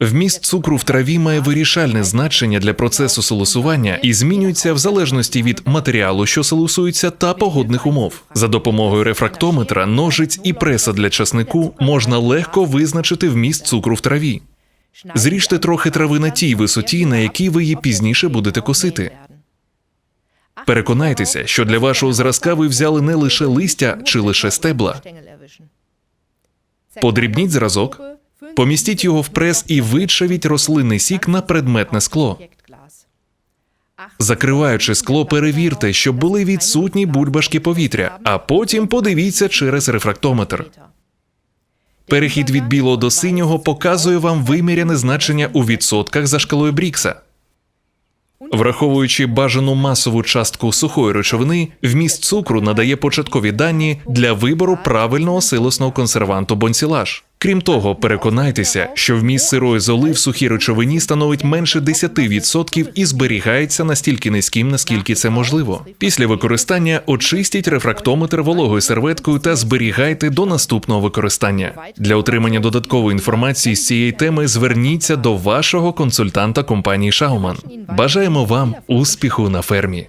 Вміст цукру в траві має вирішальне значення для процесу солосування і змінюється в залежності від матеріалу, що солосується, та погодних умов. За допомогою рефрактометра, ножиць і преса для часнику можна легко визначити вміст цукру в траві. Зріжте трохи трави на тій висоті, на якій ви її пізніше будете косити. Переконайтеся, що для вашого зразка ви взяли не лише листя чи лише стебла. Подрібніть зразок, помістіть його в прес і вичавіть рослинний сік на предметне скло. Закриваючи скло, перевірте, щоб були відсутні бульбашки повітря, а потім подивіться через рефрактометр. Перехід від білого до синього показує вам виміряне значення у відсотках за шкалою Брікса. Враховуючи бажану масову частку сухої речовини, вміст цукру надає початкові дані для вибору правильного силосного консерванту бонсілаж. Крім того, переконайтеся, що вміст сирої золи в сухій речовині становить менше 10% і зберігається настільки низьким, наскільки це можливо. Після використання очистіть рефрактометр вологою серветкою та зберігайте до наступного використання. Для отримання додаткової інформації з цієї теми зверніться до вашого консультанта компанії Шауман. Бажаємо вам успіху на фермі.